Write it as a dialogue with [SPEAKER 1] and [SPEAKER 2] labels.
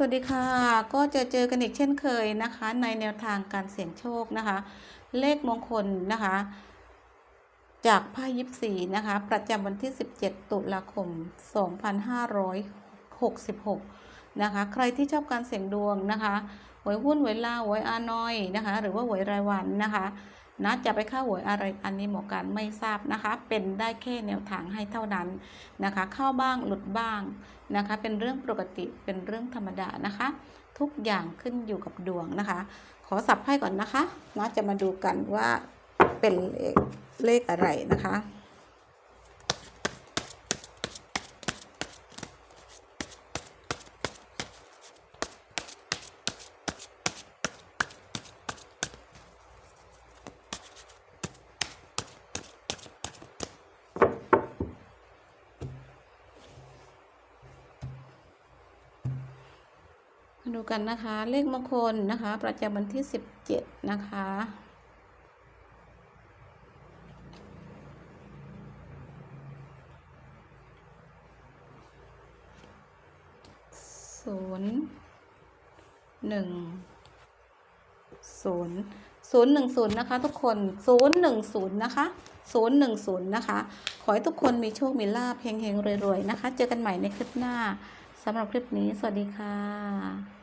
[SPEAKER 1] สวัสดีค่ะ ก็จะเจอกันอีกเช่นเคยนะคะ ในแนวทางการเสี่ยงโชคนะคะ เลขมงคลนะคะ จากไพ่ยิปซีนะคะ ประจำวันที่ 17 ตุลาคม 2566 นะคะ ใครที่ชอบการเสี่ยงดวงนะคะหวยหุ้นหวยลาหวยอานอยนะคะ หรือว่าหวยรายวันนะคะ นะจะไปเข้าหวยอะไรอันนี้หมอการไม่ทราบนะคะ เป็นได้แค่แนวทางให้เท่านั้นนะคะ เข้าบ้างหลุดบ้างนะคะ เป็นเรื่องปกติเป็นเรื่องธรรมดานะคะ ทุกอย่างขึ้นอยู่กับดวงนะคะ ขอสับไพ่ก่อนนะคะนะจะมาดูกันว่าเป็นเลขเลขอะไรนะคะ มาดูกันนะคะ เลขมงคลนะคะ ประจำวันที่17นะคะศูนย์หนึ่งศูนย์ศูนย์หนึ่งศูนย์นะคะ ทุกคนศูนย์หนึ่งศูนย์นะคะศูนย์หนึ่งศูนย์นะคะ ขอให้ทุกคนมีโชค มีลาภเฮงๆรวยๆ นะคะ เจอกันใหม่ในคลิปหน้าสำหรับคลิปนี้ สวัสดีค่ะ